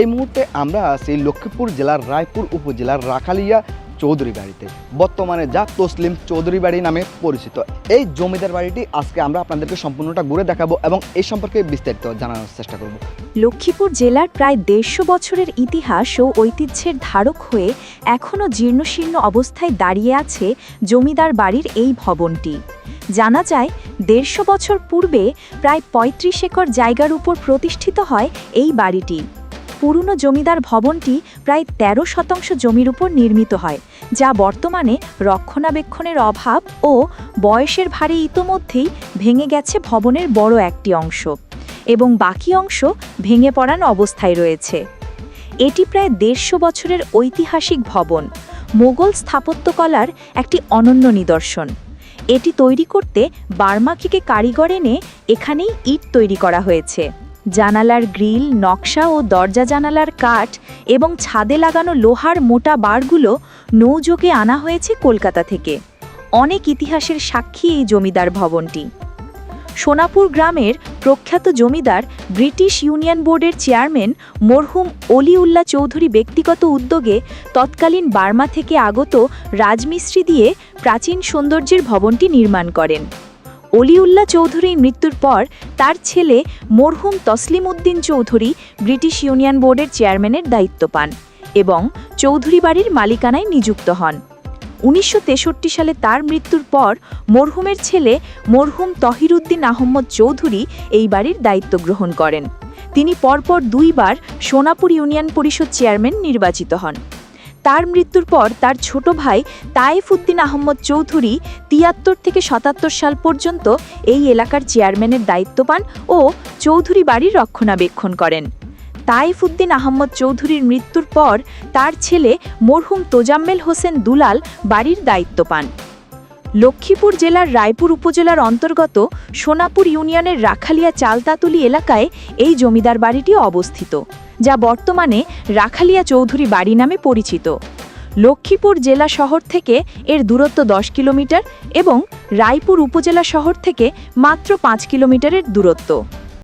এই মুহূর্তে আমরা আছি লক্ষ্মীপুর জেলার রায়পুর উপজেলার রাখালিয়া চৌধুরী বাড়িতে। বর্তমানে যা তসলিম চৌধুরী বাড়ি নামে পরিচিত। এই জমিদার বাড়িটি আজকে আমরা আপনাদেরকে সম্পূর্ণটা ঘুরে দেখাবো এবং এই সম্পর্কে বিস্তারিত জানানোর চেষ্টা করব। লক্ষ্মীপুর জেলার প্রায় দেড়শো বছরের ইতিহাস ও ঐতিহ্যের ধারক হয়ে এখনও জীর্ণশীর্ণ অবস্থায় দাঁড়িয়ে আছে জমিদার বাড়ির এই ভবনটি। জানা যায়, দেড়শো বছর পূর্বে প্রায় ৩৫ একর জায়গার উপর প্রতিষ্ঠিত হয় এই বাড়িটি। পুরনো জমিদার ভবনটি প্রায় ১৩ শতাংশ জমির উপর নির্মিত হয়, যা বর্তমানে রক্ষণাবেক্ষণের অভাব ও বয়সের ভারে ইতোমধ্যেই ভেঙে গেছে ভবনের বড় একটি অংশ এবং বাকি অংশ ভেঙে পড়ান অবস্থায় রয়েছে। এটি প্রায় দেড়শো বছরের ঐতিহাসিক ভবন, মোগল স্থাপত্যকলার একটি অনন্য নিদর্শন। এটি তৈরি করতে বার্মাকিকে কারিগর এনে এখানেই ইট তৈরি করা হয়েছে। জানালার গ্রিল, নকশা ও দরজা জানালার কাঠ এবং ছাদে লাগানো লোহার মোটা বারগুলো নৌযোগে আনা হয়েছে কলকাতা থেকে। অনেক ইতিহাসের সাক্ষী এই জমিদার ভবনটি। সোনাপুর গ্রামের প্রখ্যাত জমিদার ব্রিটিশ ইউনিয়ন বোর্ডের চেয়ারম্যান মরহুম অলিউল্লাহ চৌধুরী ব্যক্তিগত উদ্যোগে তৎকালীন বার্মা থেকে আগত রাজমিস্ত্রি দিয়ে প্রাচীন সৌন্দর্যের ভবনটি নির্মাণ করেন। অলিউল্লাহ চৌধুরীর মৃত্যুর পর তার ছেলে মরহুম তসলিম উদ্দিন চৌধুরী ব্রিটিশ ইউনিয়ন বোর্ডের চেয়ারম্যানের দায়িত্ব পান এবং চৌধুরী বাড়ির মালিকানায় নিযুক্ত হন। উনিশশো তেষট্টি সালে তার মৃত্যুর পর মরহুমের ছেলে মরহুম তহিরুদ্দিন আহম্মদ চৌধুরী এই বাড়ির দায়িত্ব গ্রহণ করেন। তিনি পরপর দুইবার সোনাপুর ইউনিয়ন পরিষদ চেয়ারম্যান নির্বাচিত হন। তার মৃত্যুর পর তার ছোট ভাই তাইফুদ্দিন আহম্মদ চৌধুরী তিয়াত্তর থেকে সাতাত্তর সাল পর্যন্ত এই এলাকার চেয়ারম্যানের দায়িত্ব পান ও চৌধুরী বাড়ির রক্ষণাবেক্ষণ করেন। তাইফুদ্দিন আহম্মদ চৌধুরীর মৃত্যুর পর তার ছেলে মরহুম তোজাম্মেল হোসেন দুলাল বাড়ির দায়িত্ব পান। লক্ষ্মীপুর জেলার রায়পুর উপজেলার অন্তর্গত সোনাপুর ইউনিয়নের রাখালিয়া চালতাতুলি এলাকায় এই জমিদার বাড়িটি অবস্থিত। যা বর্তমানে রাখালিয়া চৌধুরী বাড়ি নামে পরিচিত। লক্ষ্মীপুর জেলা শহর থেকে এর দূরত্ব দশ কিলোমিটার এবং রায়পুর উপজেলা শহর থেকে মাত্র পাঁচ কিলোমিটারের দূরত্ব।